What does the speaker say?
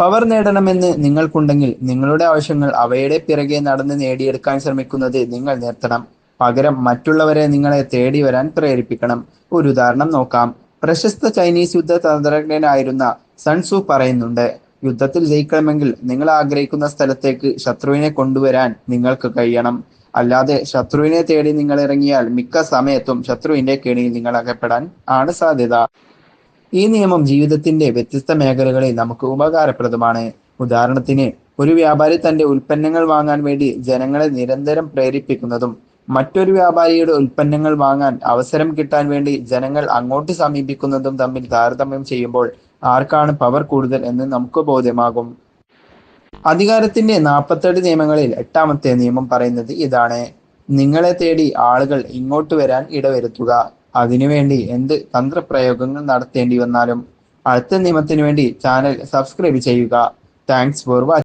Power നേടണമെന്ന് നിങ്ങൾക്കുണ്ടെങ്കിൽ നിങ്ങളുടെ ആവശ്യങ്ങൾ അവയുടെ പിറകെ നടന്ന് നേടിയെടുക്കാൻ ശ്രമിക്കുന്നത് നിങ്ങൾ നിർത്തണം. പകരം മറ്റുള്ളവരെ നിങ്ങളെ തേടി വരാൻ പ്രേരിപ്പിക്കണം. ഒരു ഉദാഹരണം നോക്കാം. പ്രശസ്ത ചൈനീസ് യുദ്ധ തന്ത്രജ്ഞനായിരുന്ന സൺസു പറയുന്നുണ്ട് യുദ്ധത്തിൽ ജയിക്കണമെങ്കിൽ നിങ്ങൾ ആഗ്രഹിക്കുന്ന സ്ഥലത്തേക്ക് ശത്രുവിനെ കൊണ്ടുവരാൻ നിങ്ങൾക്ക് കഴിയണം. അല്ലാതെ ശത്രുവിനെ തേടി നിങ്ങൾ ഇറങ്ങിയാൽ മിക്ക സമയത്തും ശത്രുവിന്റെ കെണിയിൽ നിങ്ങൾ അകപ്പെടാൻ ആണ് സാധ്യത. ഈ നിയമം ജീവിതത്തിന്റെ വ്യത്യസ്ത മേഖലകളിൽ നമുക്ക് ഉപകാരപ്രദമാണ്. ഉദാഹരണത്തിന് ഒരു വ്യാപാരി തന്റെ ഉൽപ്പന്നങ്ങൾ വാങ്ങാൻ വേണ്ടി ജനങ്ങളെ നിരന്തരം പ്രേരിപ്പിക്കുന്നതും മറ്റൊരു വ്യാപാരിയുടെ ഉൽപ്പന്നങ്ങൾ വാങ്ങാൻ അവസരം കിട്ടാൻ വേണ്ടി ജനങ്ങൾ അങ്ങോട്ട് സമീപിക്കുന്നതും തമ്മിൽ താരതമ്യം ചെയ്യുമ്പോൾ ആർക്കാണ് പവർ കൂടുതൽ എന്ന് നമുക്ക് ബോധ്യമാകും. അധികാരത്തിന്റെ നാൽപ്പത്തെട്ട് നിയമങ്ങളിൽ എട്ടാമത്തെ നിയമം പറയുന്നത് ഇതാണ്. നിങ്ങളെ തേടി ആളുകൾ ഇങ്ങോട്ട് വരാൻ ഇടവരുത്തുക. അതിനുവേണ്ടി എന്ത് തന്ത്രപ്രയോഗങ്ങൾ നടത്തേണ്ടി വന്നാലും അടുത്ത നിയമത്തിനു വേണ്ടി ചാനൽ സബ്സ്ക്രൈബ് ചെയ്യുക. Thanks for watching